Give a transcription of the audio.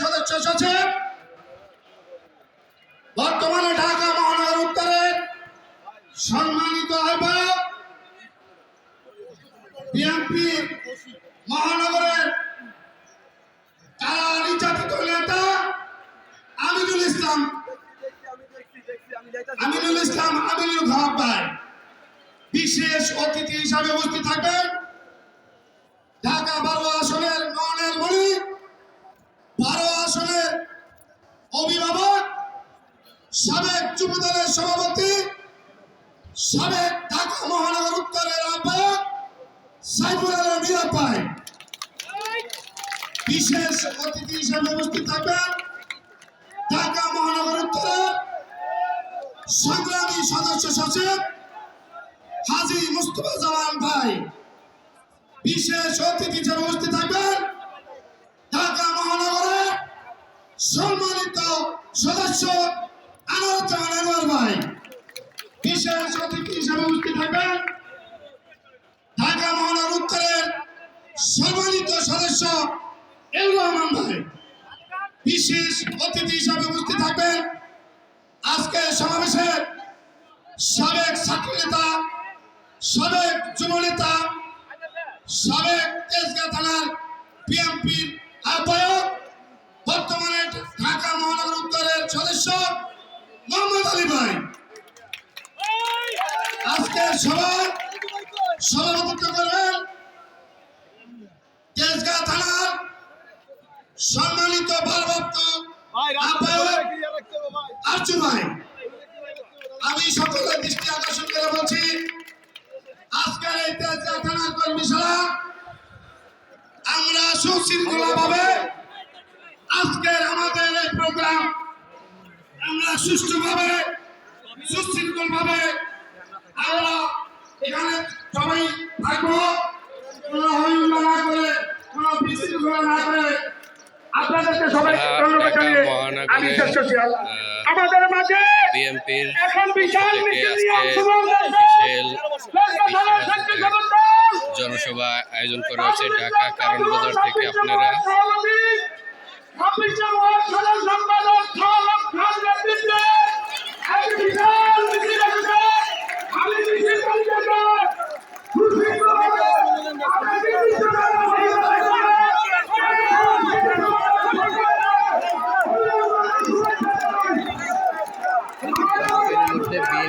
সদস্য সচিব। বর্তমানে ঢাকা মহানগর উত্তরের সম্মানিত আহ্বায়ক বিএনপি মহানগরের কারা নির্যাতিত নেতা আমিনুল ইসলাম। আমিনুল ইসলাম আমিনুল ভাই, বিশেষ অতিথি হিসাবে উপস্থিত থাকবেন। সাবেক যুব দলের সভাপতি, সাবেক ঢাকা মহানগর উত্তরের আহ্বায়ক সাইফুল আলম ভাই বিশেষ অতিথি হিসেবে উপস্থিত থাকবেন ঢাকা মহানগর উত্তরের সংগ্রামী সদস্য সচিব হাজি মুস্তফা জামান ভাই। বিশেষ অতিথি হিসেবে উপস্থিত থাকবেন ঢাকা মহানগরের সম্মানিত সদস্য আনোয়ারুজ্জামান আনোয়ার ভাই। বিশেষ অতিথি হিসেবে উপস্থিত থাকবেন ঢাকা মহানগর উত্তরের সম্মানিত সদস্য এল রহমান ভাই। বিশেষ অতিথি হিসাবে উপস্থিত থাকবেন। আজকে সমাবেশের সাবেক ছাত্র নেতা সাবেক যুব নেতা সাবেক তেজগাঁ থানার বিএনপির আহ্বায়ক মোহাম্মদ আলী ভাই। আজকের সভায় সভাপতিত্ব করবেন। তেজগাঁ থানার সম্মানিত ভারপ্রাপ্ত আর্জু ভাই। আমি সকলের দৃষ্টি আকর্ষণ করে বলছি আজকের এই তেজগাঁ থানার কর্মীশালা আমরা সুশৃঙ্খলা ভাবে আজকের সুষ্ঠুভাবে সুশৃঙ্খল ভাবে আমরা এখানে সবাই থাকব। কোনো হইহুল্লা না করে কোনো বিশৃঙ্খলা না করে আপনাদেরকে সবাইকে ধন্যবাদ জানিয়ে আমি শেষ করছি। আমাদের মাঝে বিএনপির এখন বিশাল মিছিল। জনসভা আয়োজন করা হয়েছে ঢাকা কারণ বাজার থেকে আপনারা